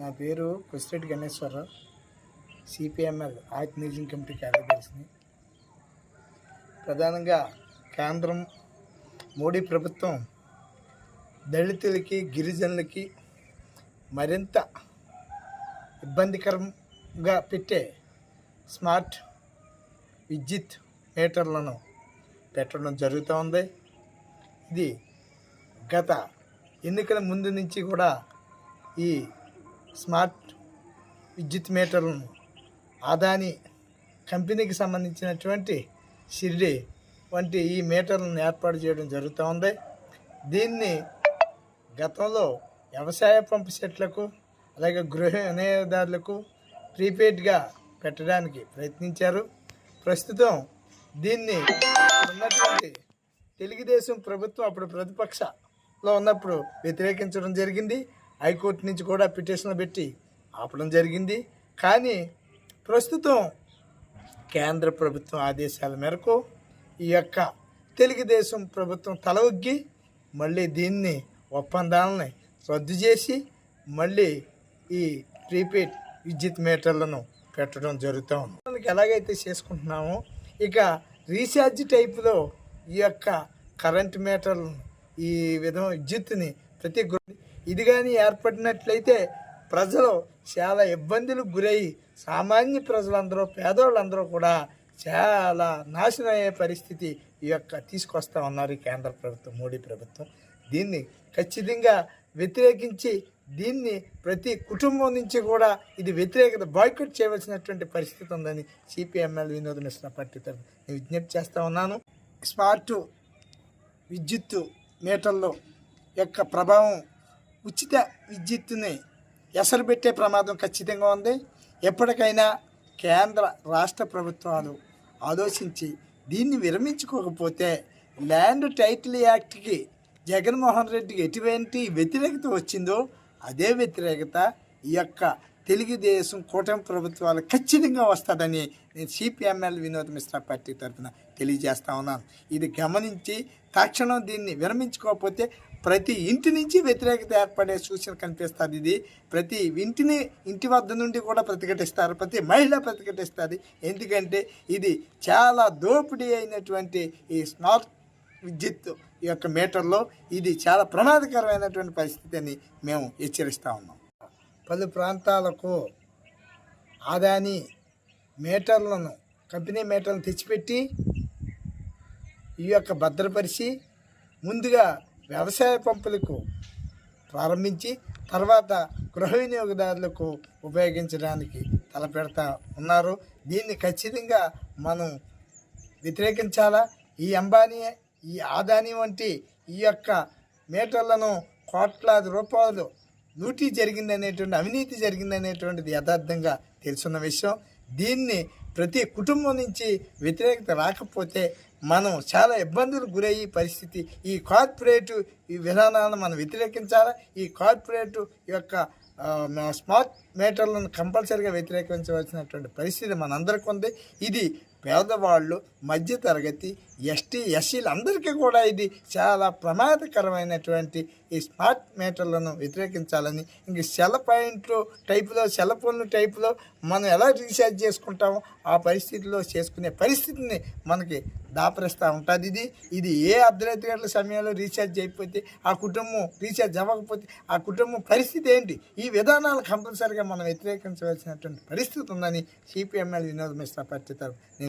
నా పేరు Kosireddy Ganeswararao CPML organising committee కార్యదర్శిని. ప్రధానంగా కేంద్రం మోడీ ప్రభుత్వం దళితులకి గిరిజనులకి మరింత ఇబ్బందికరంగా పెట్టే స్మార్ట్ విద్యుత్ మీటర్లను పెట్టడం జరుగుతూ ఉంది. ఇది గత ఎన్నికల ముందు నుంచి కూడా ఈ స్మార్ట్ విద్యుత్ మీటర్లను ఆదాని కంపెనీకి సంబంధించినటువంటి షిరిడి వంటి ఈ మీటర్లను ఏర్పాటు చేయడం జరుగుతూ ఉంది. దీన్ని గతంలో వ్యవసాయ పంపు సెట్లకు అలాగే గృహ వినియోగదారులకు ప్రీపెయిడ్గా పెట్టడానికి ప్రయత్నించారు. ప్రస్తుతం దీన్ని ఉన్నటువంటి తెలుగుదేశం ప్రభుత్వం అప్పుడు ప్రతిపక్షలో ఉన్నప్పుడు వ్యతిరేకించడం జరిగింది. హైకోర్టు నుంచి కూడా పిటిషన్ పెట్టి ఆపడం జరిగింది. కానీ ప్రస్తుతం కేంద్ర ప్రభుత్వం ఆదేశాల మేరకు ఈ యొక్క తెలుగుదేశం ప్రభుత్వం తల ఒగ్గి మళ్ళీ దీన్ని ఒప్పందాలని రద్దు చేసి మళ్ళీ ఈ ప్రీపెయిడ్ విద్యుత్ మీటర్లను పెట్టడం జరుగుతూ ఉంది. మనకి ఎలాగైతే చేసుకుంటున్నామో ఇక రీఛార్జ్ టైపులో ఈ యొక్క కరెంట్ మీటర్లను ఈ విధం విద్యుత్తుని ప్రతి గురించి ఇది కానీ ఏర్పడినట్లయితే ప్రజలు చాలా ఇబ్బందులకు గురై సామాన్య ప్రజలందరూ పేదవాళ్ళందరూ కూడా చాలా నాశనం అయ్యే పరిస్థితి ఈ యొక్క తీసుకొస్తా ఉన్నారు ఈ కేంద్ర ప్రభుత్వం మోడీ ప్రభుత్వం. దీన్ని ఖచ్చితంగా వ్యతిరేకించి దీన్ని ప్రతి కుటుంబం నుంచి కూడా ఇది వ్యతిరేకత బాయ్కట్ చేయవలసినటువంటి పరిస్థితి ఉందని సిపిఎంఎల్ వినోద్ మిశ్రా పార్టీ తరఫున నేను విజ్ఞప్తి చేస్తూ ఉన్నాను. స్మార్ట్ విద్యుత్ మీటర్లో యొక్క ప్రభావం ఉచిత విద్యుత్తుని ఎసరు పెట్టే ప్రమాదం ఖచ్చితంగా ఉంది. ఎప్పటికైనా కేంద్ర రాష్ట్ర ప్రభుత్వాలు ఆలోచించి దీన్ని విరమించుకోకపోతే ల్యాండ్ టైటిల్ యాక్ట్కి జగన్మోహన్ రెడ్డికి ఎటువంటి వ్యతిరేకత వచ్చిందో అదే వ్యతిరేకత ఈ యొక్క తెలుగుదేశం కూటమి ప్రభుత్వాలు ఖచ్చితంగా వస్తుందని నేను సిపిఎంఎల్ వినోద్ మిశ్రా పార్టీ తరఫున తెలియజేస్తా ఉన్నాను. ఇది గమనించి తక్షణం దీన్ని విరమించుకోకపోతే ప్రతి ఇంటి నుంచి వ్యతిరేకత ఏర్పడే సూచన కనిపిస్తుంది ఇది. ప్రతి ఇంటిని ఇంటి వద్ద నుండి కూడా ప్రతిఘటిస్తారు ప్రతి మహిళ ప్రతిఘటిస్తుంది. ఎందుకంటే ఇది చాలా దోపిడీ అయినటువంటి ఈ స్మార్ట్ విద్యుత్ ఈ యొక్క మీటర్లో ఇది చాలా ప్రమాదకరమైనటువంటి పరిస్థితి అని మేము హెచ్చరిస్తూ ఉన్నాం. పలు ప్రాంతాలకు ఆదాని మీటర్లను కంపెనీ మీటర్లను తెచ్చిపెట్టి ఈ యొక్క భద్రపరిచి ముందుగా వ్యవసాయ పంపులకు ప్రారంభించి తర్వాత గృహ వినియోగదారులకు ఉపయోగించడానికి తలపెడతా ఉన్నారు. దీన్ని ఖచ్చితంగా మనం వ్యతిరేకించాలా? ఈ అంబానీ ఈ ఆదాని వంటి ఈ యొక్క మీటర్లను కోట్లాది రూపాయలు లూటీ జరిగిందనేటువంటి అవినీతి జరిగిందనేటువంటిది యథార్థంగా తెలుసున్న విషయం. దీన్ని ప్రతి కుటుంబం నుంచి వ్యతిరేకత రాకపోతే మనం చాలా ఇబ్బందులు గురయ్యే పరిస్థితి. ఈ కార్పొరేటు ఈ విధానాలను మనం వ్యతిరేకించాలా? ఈ కార్పొరేటు యొక్క స్మార్ట్ మీటర్లను కంపల్సరీగా వ్యతిరేకించవలసినటువంటి పరిస్థితి మనందరికీ ఉంది ఇది పేదవాళ్ళు మధ్యతరగతి ఎస్టీ ఎస్సీలు అందరికీ కూడా ఇది చాలా ప్రమాదకరమైనటువంటి ఈ స్మార్ట్ మీటర్లను వ్యతిరేకించాలని ఇంక సెల్ పాయింట్లు టైపులో సెల్ ఫోన్లు టైపులో మనం ఎలా రీఛార్జ్ చేసుకుంటామో ఆ పరిస్థితిలో చేసుకునే పరిస్థితిని మనకి దాపరిస్తూ ఉంటుంది. ఇది ఇది ఏ అర్ధరాత్రి సమయంలో రీఛార్జ్ అయిపోతే ఆ కుటుంబం రీఛార్జ్ అవ్వకపోతే ఆ కుటుంబం పరిస్థితి ఏంటి? ఈ విధానాలు కంపల్సరిగా మనం వ్యతిరేకించవలసినటువంటి పరిస్థితి ఉందని సిపిఎంఎల్ వినోద్ మిశ్రా పార్టీ